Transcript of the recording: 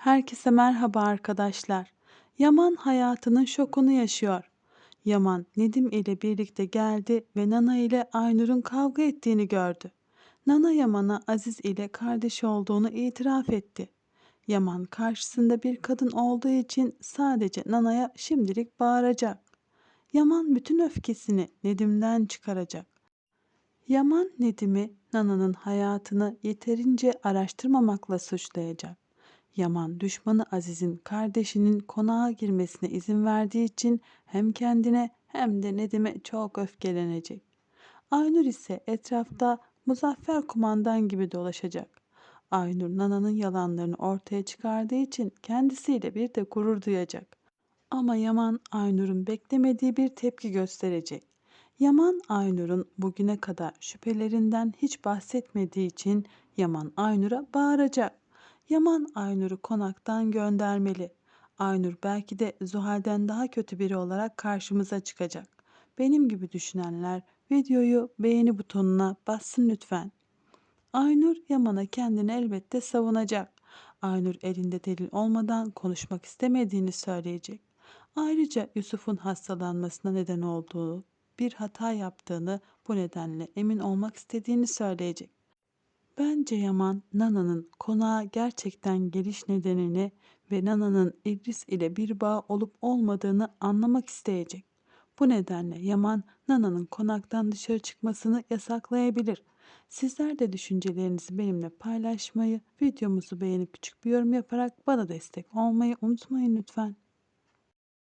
Herkese merhaba arkadaşlar. Yaman hayatının şokunu yaşıyor. Yaman Nedim ile birlikte geldi ve Nana ile Aynur'un kavga ettiğini gördü. Nana Yaman'a Aziz ile kardeş olduğunu itiraf etti. Yaman karşısında bir kadın olduğu için sadece Nana'ya şimdilik bağıracak. Yaman bütün öfkesini Nedim'den çıkaracak. Yaman Nedim'i Nana'nın hayatını yeterince araştırmamakla suçlayacak. Yaman düşmanı Aziz'in kardeşinin konağa girmesine izin verdiği için hem kendine hem de Nedim'e çok öfkelenecek. Aynur ise etrafta Muzaffer kumandan gibi dolaşacak. Aynur Nana'nın yalanlarını ortaya çıkardığı için kendisiyle bir de gurur duyacak. Ama Yaman Aynur'un beklemediği bir tepki gösterecek. Yaman Aynur'un bugüne kadar şüphelerinden hiç bahsetmediği için Yaman Aynur'a bağıracak. Yaman Aynur'u konaktan göndermeli. Aynur belki de Zuhal'den daha kötü biri olarak karşımıza çıkacak. Benim gibi düşünenler videoyu beğeni butonuna bassın lütfen. Aynur Yaman'a kendini elbette savunacak. Aynur elinde delil olmadan konuşmak istemediğini söyleyecek. Ayrıca Yusuf'un hastalanmasına neden olduğu, bir hata yaptığını bu nedenle emin olmak istediğini söyleyecek. Bence Yaman Nana'nın konağa gerçekten geliş nedenini ve Nana'nın İdris ile bir bağ olup olmadığını anlamak isteyecek. Bu nedenle Yaman Nana'nın konaktan dışarı çıkmasını yasaklayabilir. Sizler de düşüncelerinizi benimle paylaşmayı, videomuzu beğenip küçük bir yorum yaparak bana destek olmayı unutmayın lütfen.